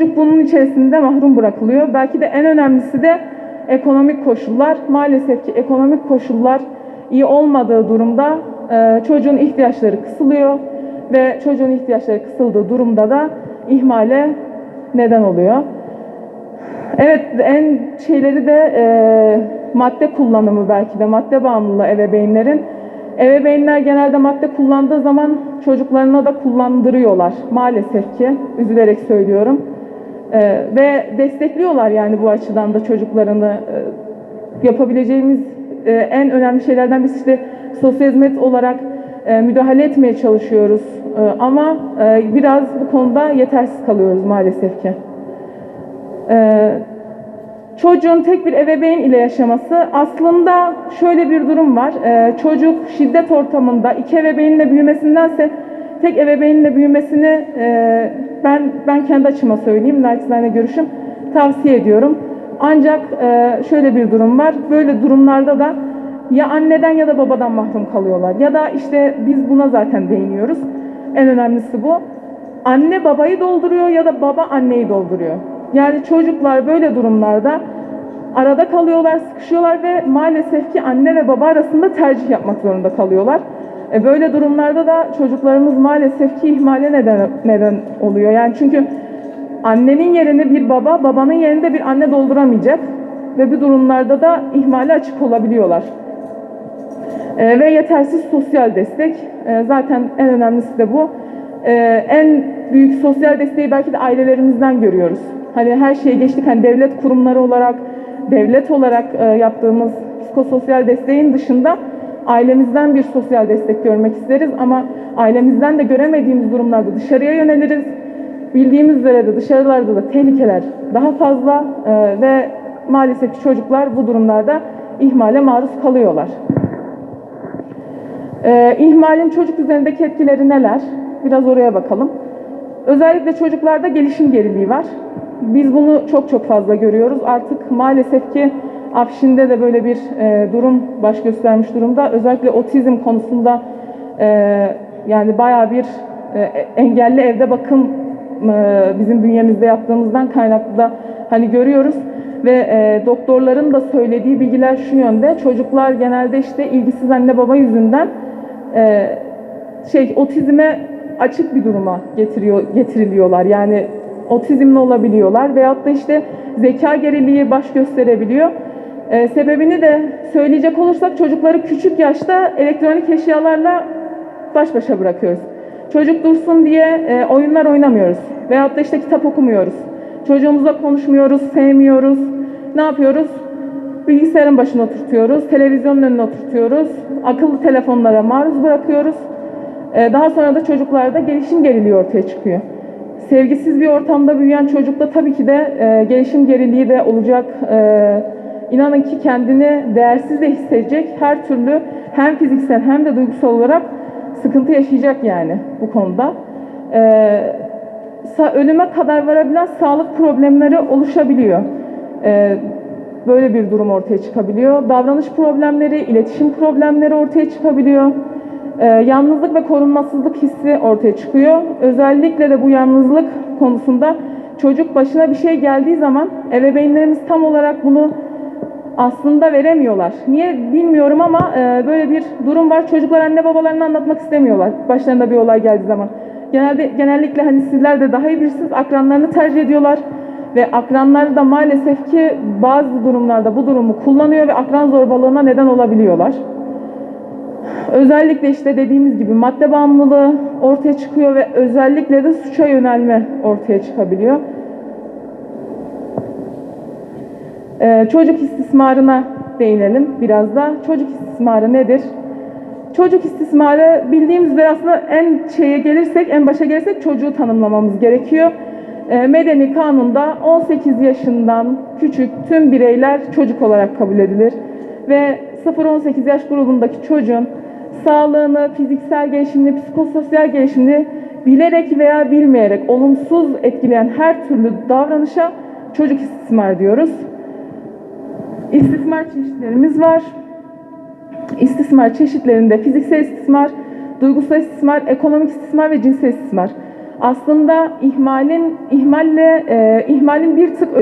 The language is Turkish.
çocuk bunun içerisinde mahrum bırakılıyor. Belki de en önemlisi de ekonomik koşullar. Maalesef ki ekonomik koşullar iyi olmadığı durumda e, çocuğun ihtiyaçları kısılıyor ve çocuğun ihtiyaçları kısıldığı durumda da ihmale neden oluyor. Evet en şeyleri de e, madde kullanımı belki de madde bağımlılığı ebeveynlerin. Ebeveynler genelde madde kullandığı zaman çocuklarına da kullandırıyorlar maalesef ki üzülerek söylüyorum. E, ve destekliyorlar yani bu açıdan da çocuklarını e, yapabileceğimiz e, en önemli şeylerden birisi işte sosyal hizmet olarak e, müdahale etmeye çalışıyoruz. E, ama e, biraz bu konuda yetersiz kalıyoruz maalesef ki. Ee, çocuğun tek bir ebeveyn ile yaşaması aslında şöyle bir durum var. Ee, çocuk şiddet ortamında iki ebeveynle büyümesindense tek ebeveynle büyümesini e, ben ben kendi açıma söyleyeyim, naçizane görüşüm tavsiye ediyorum. Ancak e, şöyle bir durum var. Böyle durumlarda da ya anneden ya da babadan mahrum kalıyorlar. Ya da işte biz buna zaten değiniyoruz. En önemlisi bu. Anne babayı dolduruyor ya da baba anneyi dolduruyor. Yani çocuklar böyle durumlarda arada kalıyorlar, sıkışıyorlar ve maalesef ki anne ve baba arasında tercih yapmak zorunda kalıyorlar. E böyle durumlarda da çocuklarımız maalesef ki ihmale neden neden oluyor. Yani çünkü annenin yerini bir baba, babanın yerini de bir anne dolduramayacak ve bu durumlarda da ihmale açık olabiliyorlar. E, ve yetersiz sosyal destek. E, zaten en önemlisi de bu. E, en büyük sosyal desteği belki de ailelerimizden görüyoruz. Hani her şeye geçtik. Hani devlet kurumları olarak, devlet olarak e, yaptığımız psikososyal desteğin dışında ailemizden bir sosyal destek görmek isteriz ama ailemizden de göremediğimiz durumlarda dışarıya yöneliriz. Bildiğimiz üzere de dışarılarda da tehlikeler daha fazla e, ve maalesef ki çocuklar bu durumlarda ihmale maruz kalıyorlar. E, ihmalin çocuk üzerindeki etkileri neler? Biraz oraya bakalım. Özellikle çocuklarda gelişim geriliği var. Biz bunu çok çok fazla görüyoruz. Artık maalesef ki Afşin'de de böyle bir e, durum baş göstermiş durumda. Özellikle otizm konusunda e, yani bayağı bir e, engelli evde bakım e, bizim bünyemizde yaptığımızdan kaynaklı da hani görüyoruz ve e, doktorların da söylediği bilgiler şu yönde. Çocuklar genelde işte ilgisiz anne baba yüzünden e, şey otizme açık bir duruma getiriyor getiriliyorlar. Yani otizmli olabiliyorlar veyahut da işte zeka geriliği baş gösterebiliyor. Ee, sebebini de söyleyecek olursak çocukları küçük yaşta elektronik eşyalarla baş başa bırakıyoruz. Çocuk dursun diye e, oyunlar oynamıyoruz veyahut da işte kitap okumuyoruz. Çocuğumuzla konuşmuyoruz, sevmiyoruz. Ne yapıyoruz? Bilgisayarın başına oturtuyoruz, televizyonun önüne oturtuyoruz, akıllı telefonlara maruz bırakıyoruz. Ee, daha sonra da çocuklarda gelişim geriliği ortaya çıkıyor. Sevgisiz bir ortamda büyüyen çocukta tabii ki de e, gelişim geriliği de olacak. E, inanın ki kendini değersiz de hissedecek. Her türlü hem fiziksel hem de duygusal olarak sıkıntı yaşayacak yani bu konuda. E, ölüme kadar varabilen sağlık problemleri oluşabiliyor. E, böyle bir durum ortaya çıkabiliyor. Davranış problemleri, iletişim problemleri ortaya çıkabiliyor. Ee, yalnızlık ve korunmasızlık hissi ortaya çıkıyor. Özellikle de bu yalnızlık konusunda çocuk başına bir şey geldiği zaman ebeveynlerimiz tam olarak bunu aslında veremiyorlar. Niye bilmiyorum ama e, böyle bir durum var. Çocuklar anne babalarına anlatmak istemiyorlar başlarında bir olay geldiği zaman. Genelde genellikle hani sizler de daha iyi bilirsiniz akranlarını tercih ediyorlar ve akranlar da maalesef ki bazı durumlarda bu durumu kullanıyor ve akran zorbalığına neden olabiliyorlar. Özellikle işte dediğimiz gibi madde bağımlılığı ortaya çıkıyor ve özellikle de suça yönelme ortaya çıkabiliyor. Ee, çocuk istismarına değinelim biraz da. Çocuk istismarı nedir? Çocuk istismarı bildiğimiz üzere aslında en şeye gelirsek, en başa gelirsek çocuğu tanımlamamız gerekiyor. Ee, Medeni kanunda 18 yaşından küçük tüm bireyler çocuk olarak kabul edilir. Ve 0-18 yaş grubundaki çocuğun sağlığını, fiziksel gelişimini, psikososyal gelişimini bilerek veya bilmeyerek olumsuz etkileyen her türlü davranışa çocuk istismar diyoruz. İstismar çeşitlerimiz var. İstismar çeşitlerinde fiziksel istismar, duygusal istismar, ekonomik istismar ve cinsel istismar. aslında ihmalin ihmalle e, ihmalin bir tık